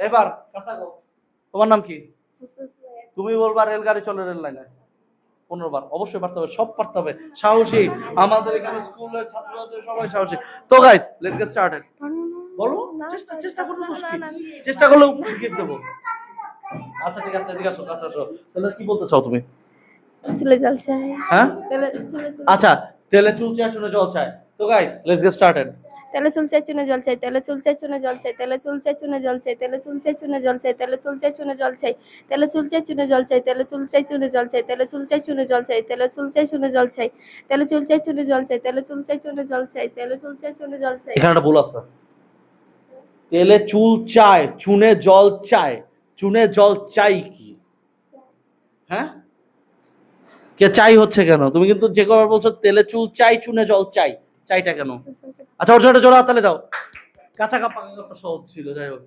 এবার তোমার নাম কি তুমি বলবা রেলগাড়ি চলে রেল লাইনে পনেরো বার অবশ্যই পারতে হবে সব পারতে হবে সাহসী আমাদের এখানে স্কুলের ছাত্রছাত্রী সবাই সাহসী তো গাইস লেটস গেট স্টার্টেড বলো চেষ্টা চেষ্টা করতে দোষ কি? চেষ্টা করলেও গিফট দেবো আচ্ছা ঠিক আছে ঠিক আছে কাছে আসো তাহলে কি বলতে চাও তুমি চলে জল চাই হ্যাঁ তেলে চুলে আচ্ছা তেলে চুল চায় চুনে জল চাই তো গাইস লেটস গেট স্টার্টেড তেলে চুল চাই চুনে জল চাই তেলে চুল চাই চুনে জল চাই তেলে চুল চাই চুনে জল চাই তেলে চুল চাই চুনে জল চাই তেলে চুল চাই চুনে জল চাই তেলে চুল চাই চুনে জল চাই তেলে চুল চাই চুনে জল চাই তেলে চুল চাই চুনে জল চাই তেলে চুল চাই চুনে জল চাই তেলে চুল চাই চুনে জল চাই তেলে চুল চাই চুনে জল চাই তেলে চুল চাই চুনে জল চাই এখানে একটা ভুল আছে তেলে চুল চায় চুনে জল চায় চুনে জল চাই কি হ্যাঁ কে চাই হচ্ছে কেন তুমি কিন্তু যে কবার বলছো তেলে চুল চাই চুনে জল চাই চাইটা কেন আচ্ছা ওর জন্য জোড়া তাহলে দাও। কাঁচা কাপা সহজ ছিল যাই হোক।